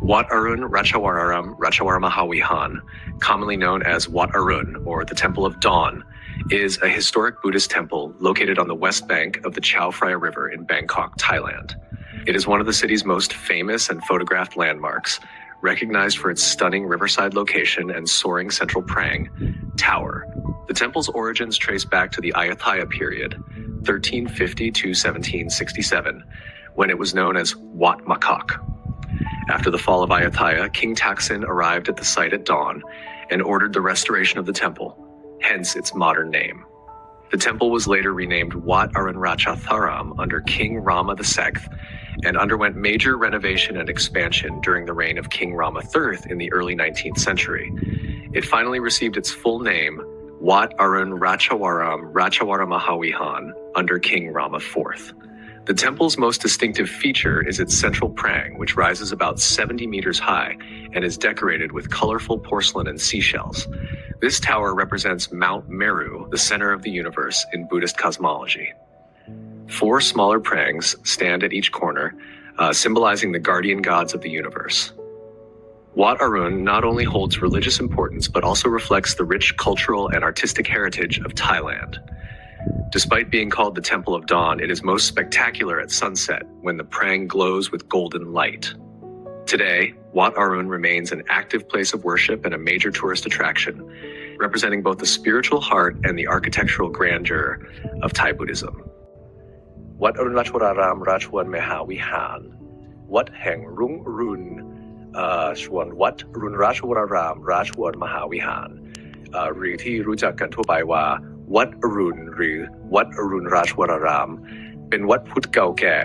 Wat Arun Ratchawararam Ratchawaramahawihan, commonly known as Wat Arun or the Temple of Dawn, is a historic Buddhist temple located on the west bank of the Chao Phraya River in Bangkok, Thailand. It is one of the city's most famous and photographed landmarks, recognized for its stunning riverside location and soaring central prang tower, the temple's origins trace back to the Ayutthaya period, 1350 to 1767, when it was known as Wat Makak. After the fall of Ayutthaya, King Taksin arrived at the site at dawn and ordered the restoration of the temple, hence its modern name. The temple was later renamed Wat Arunracha Tharam under King Rama VI and underwent major renovation and expansion during the reign of King Rama III in the early 19th century. It finally received its full name, Wat Arun Rachawaram Rachawaramahawihan, under King Rama IV. The temple's most distinctive feature is its central prang, which rises about 70 meters high and is decorated with colorful porcelain and seashells. This tower represents Mount Meru, the center of the universe in Buddhist cosmology. Four smaller prangs stand at each corner, uh, symbolizing the guardian gods of the universe. Wat Arun not only holds religious importance but also reflects the rich cultural and artistic heritage of Thailand. Despite being called the Temple of Dawn, it is most spectacular at sunset when the prang glows with golden light. Today, Wat Arun remains an active place of worship and a major tourist attraction, representing both the spiritual heart and the architectural grandeur of Thai Buddhism. Wat Arunachwararam Rajwan Meha Wihan, Wat Heng Rung Run ชวนวัดรุนราชวราราม ราชวนมหาวิหาร หรือที่รู้จักกันทั่วไปว่า วัดรุณหรือวัดรุณราชวราราม เป็นวัดพุทธเก่าแก่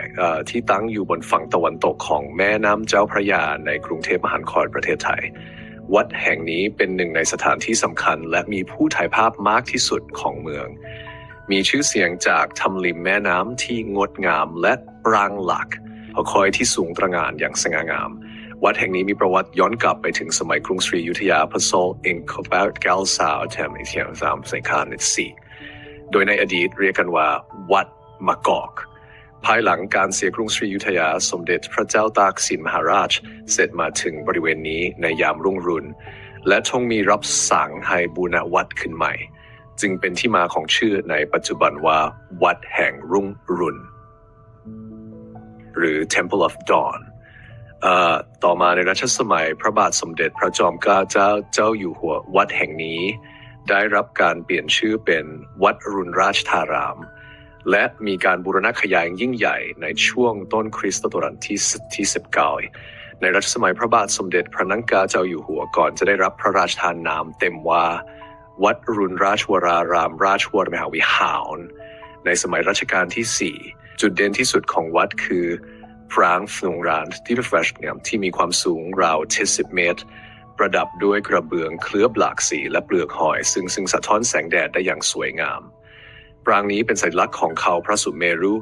ที่ตั้งอยู่บนฝั่งตะวันตกของแม่น้ำเจ้าพระยาในกรุงเทพมหานครประเทศไทย วัดแห่งนี้เป็นหนึ่งในสถานที่สำคัญ และมีผู้ถ่ายภาพมากที่สุดของเมือง มีชื่อเสียงจากทำริมแม่น้ำที่งดงามและปรางหลักหอคอยที่สูงตระหง่านอย่างสง่างาม วัดแห่งนี้มีประวัติย้อนกลับไปถึงสมัยกรุงศรีอยุธยาพระโซลเองคบาเกลสาวแถมอีกอย่างสามสังคารในสี่โดยในอดีตเรียกกันว่า วัดมะกอก ภายหลังการเสียกรุงศรีอยุธยา สมเด็จพระเจ้าตากสินมหาราช เสร็จมาถึงบริเวณนี้ในยามรุ่งรุนและทรงมีรับสั่งให้บูรณะวัดขึ้นใหม่ จึงเป็นที่มาของชื่อในปัจจุบันว่า วัดแห่งรุ่งรุนหรือ Temple of Dawn ต่อมาในรัชสมัยพระบาทสมเด็จพระจอมเกล้าเจ้าเจ้าอยู่หัววัดแห่งนี้ ได้รับการเปลี่ยนชื่อเป็นวัดรุณราชธาราม และมีการบูรณะขยายยิ่งใหญ่ในช่วงต้นคริสตศตวรรษที่ที่19ในรัชสมัยพระบาทสมเด็จพระนังกาเจ้าอยู่หัวก่อนจะได้รับพระราชทานนามเต็มว่า วัดรุณราชวราราม ราชวรมหาวิหาร ในสมัยรัชกาลที่ 4 จุดเด่นที่สุดของวัดคือ พรางฟนุงรานที่เฟรชเนี่ยที่มีความสูงราว 70 เมตร ประดับด้วยกระเบื้องเคลือบหลากสีและเปลือกหอย ซึ่งซึ่งสะท้อนแสงแดดได้อย่างสวยงาม ปรางนี้เป็นสัญลักษณ์ของเขาพระสุเมรุ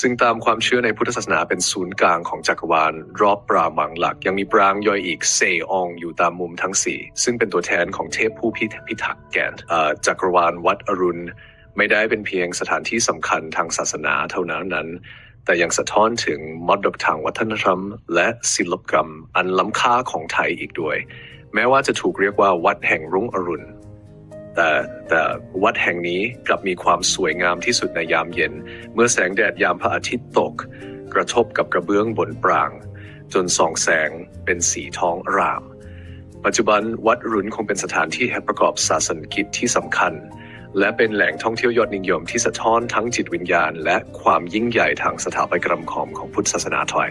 ซึ่งตามความเชื่อในพุทธศาสนาเป็นศูนย์กลางของจักรวาล รอบปรามังหลัก ยังมีปรางย่อยอีกเซอองอยู่ตามมุมทั้งสี่ซึ่งเป็นตัวแทนของเทพผู้พิทักษ์แกนจักรวาลวัดอรุณ ไม่ได้เป็นเพียงสถานที่สำคัญทางศาสนาเท่านั้นนั้น แต่ยังสะท้อนถึงมรดกทางวัฒนธรรม และศิลปกรรมอันล้ำค่าของไทยอีกด้วย แม้ว่าจะถูกเรียกว่าวัดแห่งรุ่งอรุณแต่แต่วัดแห่งนี้กลับมีความสวยงามที่สุดในยามเย็น เมื่อแสงแดดยามพระอาทิตย์ตก กระทบกับกระเบื้องบนปราง จนส่องแสงเป็นสีทองอราม ปัจจุบันวัดรุณคงเป็นสถานที่ให้ประกอบศาสนกิจที่สำคัญ และเป็นแหล่งท่องเที่ยวยอดนิยมที่สะท้อนทั้งจิตวิญญาณ และความยิ่งใหญ่ทางสถาปัตยกรรมของของพุทธศาสนาไทย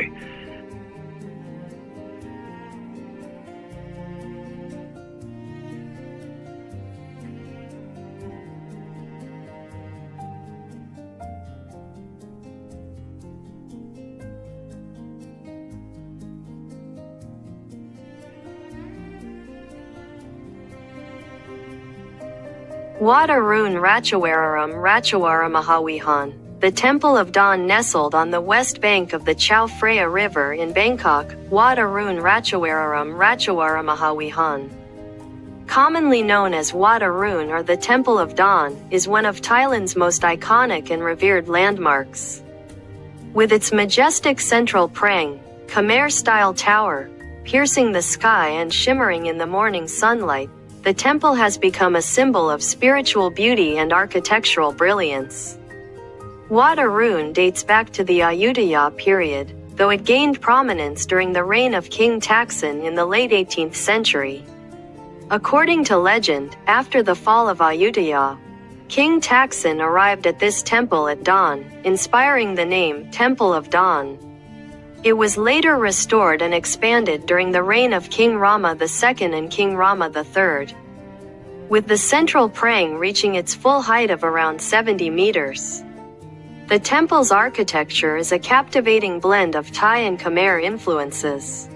Wat Arun Ratchawararam Ratchawaramahawihan, the Temple of Dawn nestled on the west bank of the Chao Phraya River in Bangkok, Wat Arun Ratchawararam Ratchawaramahawihan. Commonly known as Wat Arun or the Temple of Dawn, is one of Thailand's most iconic and revered landmarks. With its majestic central prang, Khmer style tower, piercing the sky and shimmering in the morning sunlight, the temple has become a symbol of spiritual beauty and architectural brilliance. Wat Arun dates back to the Ayutthaya period, though it gained prominence during the reign of King Taksin in the late 18th century. According to legend, after the fall of Ayutthaya, King Taksin arrived at this temple at dawn, inspiring the name Temple of Dawn. It was later restored and expanded during the reign of King Rama II and King Rama III. With the central prang reaching its full height of around 70 meters. The temple's architecture is a captivating blend of Thai and Khmer influences.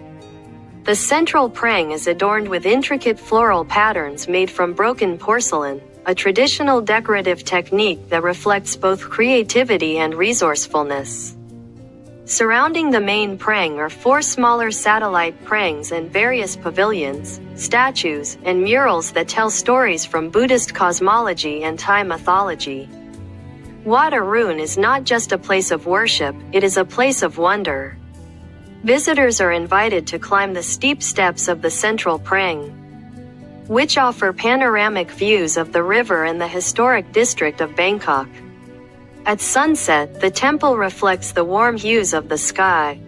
The central prang is adorned with intricate floral patterns made from broken porcelain, a traditional decorative technique that reflects both creativity and resourcefulness. Surrounding the main prang are four smaller satellite prangs and various pavilions, statues, and murals that tell stories from Buddhist cosmology and Thai mythology. Wat Arun is not just a place of worship, it is a place of wonder. Visitors are invited to climb the steep steps of the central prang, which offer panoramic views of the river and the historic district of Bangkok. At sunset, the temple reflects the warm hues of the sky,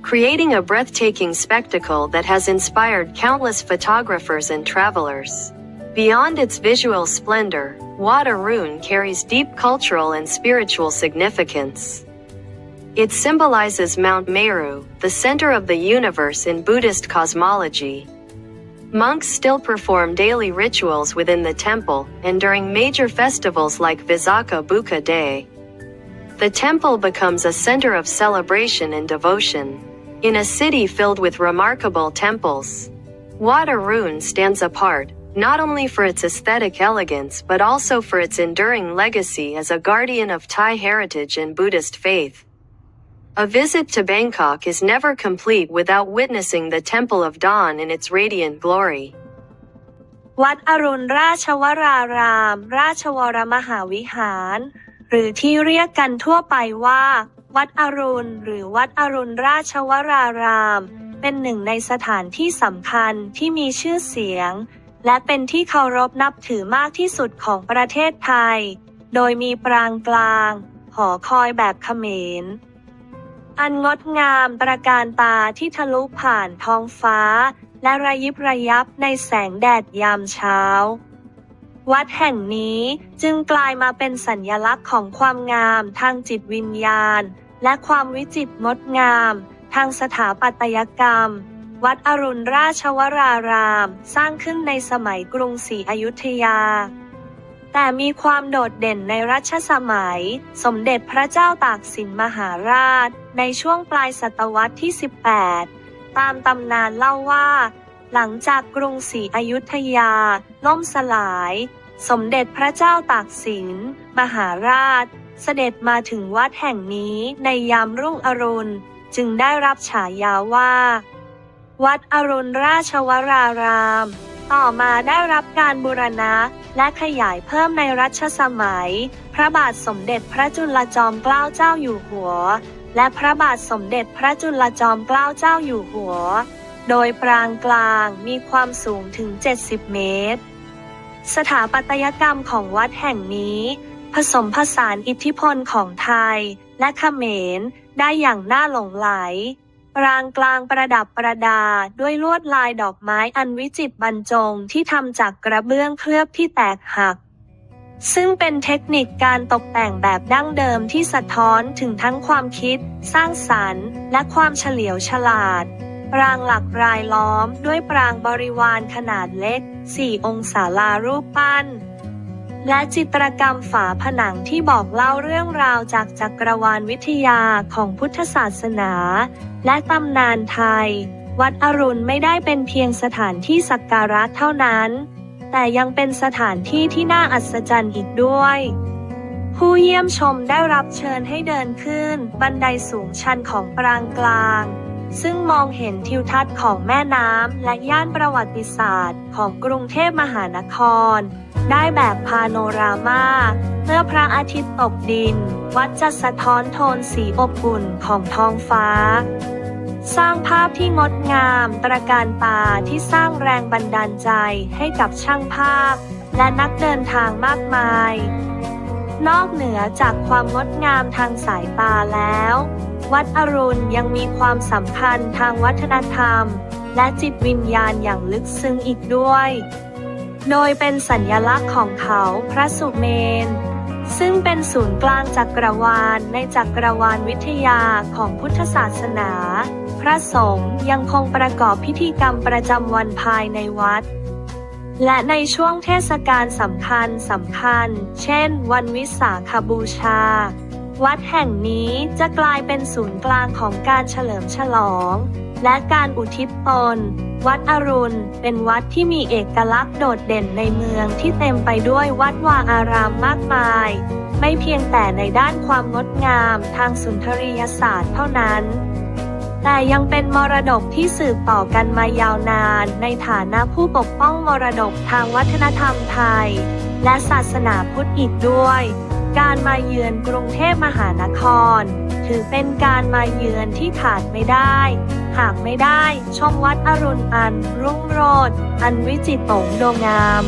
creating a breathtaking spectacle that has inspired countless photographers and travelers. Beyond its visual splendor, Wat Arun carries deep cultural and spiritual significance. It symbolizes Mount Meru, the center of the universe in Buddhist cosmology. Monks still perform daily rituals within the temple and during major festivals like Visakha Bukha Day. The temple becomes a center of celebration and devotion. In a city filled with remarkable temples, Wat Arun stands apart, not only for its aesthetic elegance but also for its enduring legacy as a guardian of Thai heritage and Buddhist faith. A visit to Bangkok is never complete without witnessing the Temple of Dawn in its radiant glory. วัดอรุณราชวราราม ราชวรมหาวิหาร หรือที่เรียกกันทั่วไปว่า วัดอรุณ หรือวัดอรุณราชวราราม เป็นหนึ่งในสถานที่สำคัญที่มีชื่อเสียง และเป็นที่เคารพนับถือมากที่สุดของประเทศไทย โดยมีปรางกลาง หอคอยแบบเขมร อันงดงามตระการตาที่ทะลุผ่านท้องฟ้า และระยิบระยับในแสงแดดยามเช้า วัดแห่งนี้จึงกลายมาเป็นสัญญลักษณ์ของความงามทางจิตวิญญาณ และความวิจิตรงดงาม ทางสถาปัตยกรรม วัดอรุณราชวราราม สร้างขึ้นในสมัยกรุงศรีอยุธยา แต่มีความโดดเด่นในรัชสมัย สมเด็จพระเจ้าตากสินมหาราช ในช่วงปลายศตวรรษที่ 18 ตามตำนานเล่าว่า หลังจากกรุงศรีอยุธยา ล่มสลาย สมเด็จพระเจ้าตากสินมหาราช เสด็จมาถึงวัดแห่งนี้ในยามรุ่งอรุณ จึงได้รับฉายาว่า วัดอรุณราชวราราม ต่อมาได้รับการบูรณะ และขยายเพิ่มในรัชสมัย พระบาทสมเด็จพระจุลจอมเกล้าเจ้าอยู่หัว และพระบาทสมเด็จพระจุลจอมเกล้าเจ้าอยู่หัว โดยปรางกลางมีความสูงถึง 70 เมตร สถาปัตยกรรมของวัดแห่งนี้ ผสมผสานอิทธิพลของไทยและเขมรได้อย่างน่าหลงไหล ปรางกลางประดับประดาด้วยลวดลายดอกไม้อันวิจิตรบรรจงที่ทำจากกระเบื้องเคลือบที่แตกหัก ซึ่งเป็นเทคนิคการตกแต่งแบบดั้งเดิมที่สะท้อนถึงทั้งความคิด สร้างสรรค์ และความเฉลียวฉลาด ปรางหลักรายล้อมด้วยปรางบริวารขนาดเล็ก 4 องศาลารูปปั้น และจิตรกรรมฝาผนังที่บอกเล่าเรื่องราวจากจักรวาลวิทยาของพุทธศาสนา และตำนานไทย วัดอรุณไม่ได้เป็นเพียงสถานที่สักการะเท่านั้น แต่ยังเป็นสถานที่ที่น่าอัศจรรย์อีกด้วย ผู้เยี่ยมชมได้รับเชิญให้เดินขึ้น บันไดสูงชันของปรางกลางซึ่งมองเห็นทิวทัศน์ของแม่น้ำและย่านประวัติศาสตร์ของกรุงเทพมหานคร ได้แบบพาโนรามาเมื่อพระอาทิตย์ตกดิน วัดจะสะท้อนโทนสีอบอุ่นของท้องฟ้า สร้างภาพที่งดงามตระการตาที่สร้างแรงบันดาลใจให้กับช่างภาพ และนักเดินทางมากมาย นอกเหนือจากความงดงามทางสายตาแล้ว วัดอรุณยังมีความสัมพันธ์ทางวัฒนธรรม และจิตวิญญาณอย่างลึกซึ้งอีกด้วย โดยเป็นสัญลักษณ์ของเขาพระสุเมน ซึ่งเป็นศูนย์กลางจักรวาลในจักรวาลวิทยาของพุทธศาสนา พระสงฆ์ยังคงประกอบพิธีกรรมประจำวันภายในวัด และในช่วงเทศกาลสำคัญสำคัญ เช่น วันวิสาขบูชา วัดแห่งนี้จะกลายเป็นศูนย์กลางของการเฉลิมฉลอง และการอุทิศตน วัดอรุณ เป็นวัดที่มีเอกลักษณ์โดดเด่นในเมืองที่เต็มไปด้วยวัดวาอารามมากมาย ไม่เพียงแต่ในด้านความงดงามทางสุนทรียศาสตร์เท่านั้น แต่ยังเป็นมรดกที่สืบต่อกันมายาวนาน ในฐานะผู้ปกป้องมรดกทางวัฒนธรรมไทย และศาสนาพุทธอีกด้วย การมาเยือนกรุงเทพมหานคร ถือเป็นการมาเยือนที่ขาดไม่ได้ หากไม่ได้ชมวัดอรุณอันรุ่งโรจน์อันวิจิตรโงดงาม